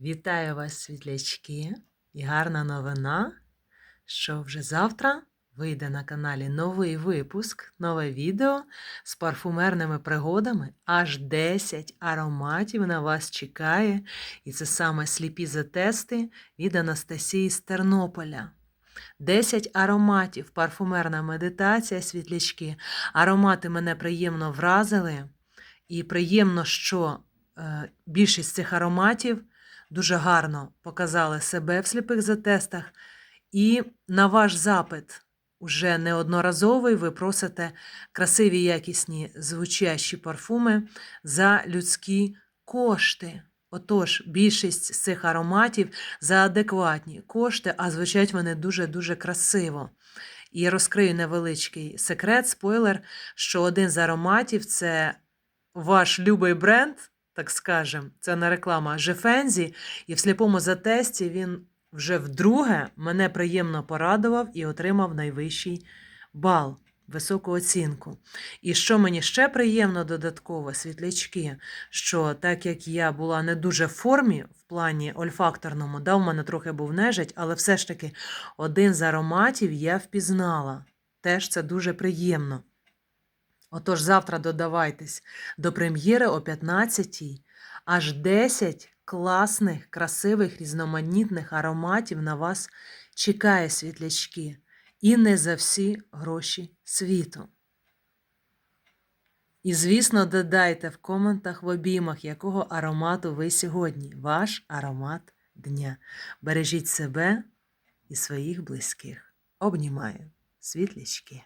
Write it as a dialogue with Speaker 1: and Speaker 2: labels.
Speaker 1: Вітаю вас, світлячки! І гарна новина, що вже завтра вийде на каналі новий випуск, нове відео з парфумерними пригодами. Аж 10 ароматів на вас чекає. І це саме сліпі затести від Анастасії з Тернополя. 10 ароматів, парфумерна медитація, світлячки. Аромати мене приємно вразили. І приємно, що е, більшість цих ароматів дуже гарно показали себе в сліпих затестах. І на ваш запит уже неодноразовий ви просите красиві, якісні звучащі парфуми за людські кошти. Отож, більшість з цих ароматів за адекватні кошти, а звучать вони дуже-дуже красиво. І розкрию невеличкий секрет, спойлер, що один з ароматів це ваш любий бренд, так скажем, це не реклама Жефензі, і в сліпому затесті він вже вдруге мене приємно порадував і отримав найвищий бал, високу оцінку. І що мені ще приємно додатково, світлячки, що так як я була не дуже в формі в плані ольфакторному, да, у мене трохи був нежить, але все ж таки один з ароматів я впізнала. Теж це дуже приємно. Отож, завтра додавайтесь до прем'єри о 15-й. Аж 10 класних, красивих, різноманітних ароматів на вас чекає світлячки. І не за всі гроші світу. І, звісно, додайте в коментах в обіймах, якого аромату ви сьогодні. Ваш аромат дня. Бережіть себе і своїх близьких. Обнімаю світлячки.